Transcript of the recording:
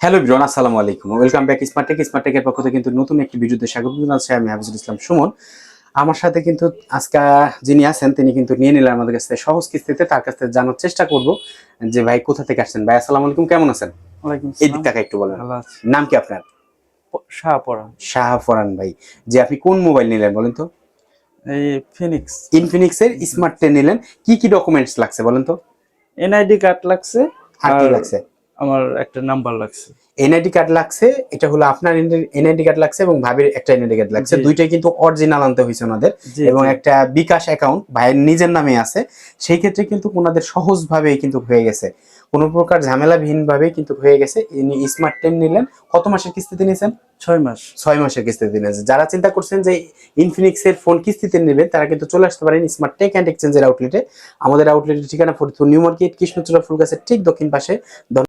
Hello ব্রন আসসালামু আলাইকুম। Welcome back smart tech smart টেকের পক্ষ থেকে কিন্তু নতুন একটি ভিডিওতে স্বাগত জানাচ্ছি আমি হাফিজুল ইসলাম সুমন। আমার সাথে কিন্তু আজকে যিনি আছেন তিনি কিন্তু নিয়ে নিলেন আমাদের কাছ থেকে সহজ কিস্তিতে তার কাছ থেকে জানার চেষ্টা করব যে ভাই কোথা থেকে আসছেন? ভাই আসসালামু আলাইকুম কেমন আছেন? এই দিক থেকে একটু বলেন। নাম কি আপনার? প- শাহপরা শাহ ফরান ভাই। যে আপনি কোন মোবাইল নিলেন বলেন তো? এই ফিনিক্স ইনফিনিক্সের স্মার্ট টেন নিলেন। কি কি ডকুমেন্টস লাগছে বলেন তো? এনআইডি কার্ড লাগছে আর কি লাগছে? আমার একটা নাম্বার লাগছে। এনআইডি কার্ড লাগছে এটা হলো আপনার এনআইডি কার্ড লাগছে এবং ভাবির একটা এনআইডি কার্ড লাগছে। দুইটাই কিন্তু অরিজিনাল আনতে হয়েছে ওনাদের এবং একটা বিকাশ অ্যাকাউন্ট ভাইয়ের নিজের নামে আছে। সেই ক্ষেত্রে কিন্তু ওনাদের সহজভাবে কিন্তু হয়ে গেছে। কোনো প্রকার ঝামেলাবিহীন ভাবে কিন্তু হয়ে গেছে। ইনি স্মার্ট টেন নিলেন। কত মাসের কিস্তিতে নিয়েছেন? ছয় মাস। ছয় মাসের কিস্তিতে নিয়েছেন। যারা চিন্তা করছেন যে ইনফিনিক্স এর ফোন কিস্তিতে নেবেন তারা কিন্তু চলে আসতে পারেন স্মার্ট টেক অ্যান্ড এক্সচেঞ্জের আউটলেটে আমাদের আউটলেটের ঠিকানা ফরিদপুর নিউ মার্কেট কৃষ্ণচূড়া ফুল গাছের ঠিক দক্ষিণ পাশে।